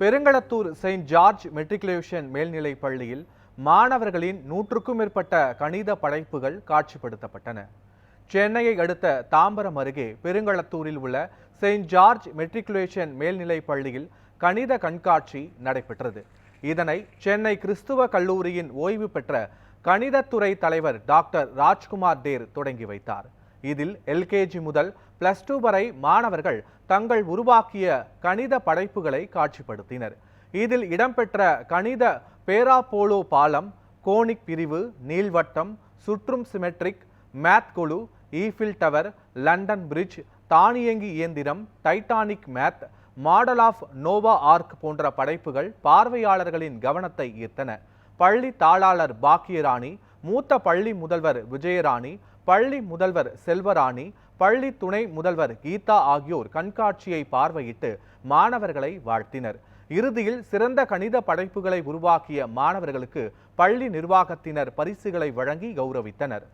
Perungalathur Saint George matriculation மேல்நிலைப் பள்ளியில் மாணவர்களின் நூற்றுக்கும் மேற்பட்ட கணித படைப்புகள் காட்சிப்படுத்தப்பட்டன. சென்னையை அடுத்த தாம்பரம் அருகே பெருங்களத்தூரில் உள்ள செயின்ட் ஜார்ஜ் மெட்ரிகுலேஷன் மேல்நிலைப் பள்ளியில் கணித கண்காட்சி நடைபெற்றது. இதனை சென்னை கிறிஸ்துவ கல்லூரியின் ஓய்வு பெற்ற கணிதத்துறை தலைவர் டாக்டர் ராஜ்குமார் தேர் தொடங்கி வைத்தார். இதில் எல்கேஜி முதல் பிளஸ் டூ வரை மாணவர்கள் தங்கள் உருவாக்கிய கணித படைப்புகளை காட்சிப்படுத்தினர். இதில் இடம்பெற்ற கணித பேராபோலோ பாலம் கோனிக் பிரிவு நீள்வட்டம் சுற்றும் சிமெட்ரிக் மேத் குழு ஈஃபில் டவர் லண்டன் பிரிட்ஜ் தானியங்கி இயந்திரம் Titanic math model of Noah ark போன்ற படைப்புகள் பார்வையாளர்களின் கவனத்தை ஈர்த்தன. பள்ளி தாளாளர் பாக்கியராணி மூத்த பள்ளி முதல்வர் விஜயராணி பள்ளி முதல்வர் செல்வராணி பள்ளி துணை முதல்வர் கீதா ஆகியோர் கண்காட்சியை பார்வையிட்டு மாணவர்களை வாழ்த்தினர். இறுதியில் சிறந்த கணித படைப்புகளை உருவாக்கிய மாணவர்களுக்கு பள்ளி நிர்வாகத்தினர் பரிசுகளை வழங்கி கௌரவித்தனர்.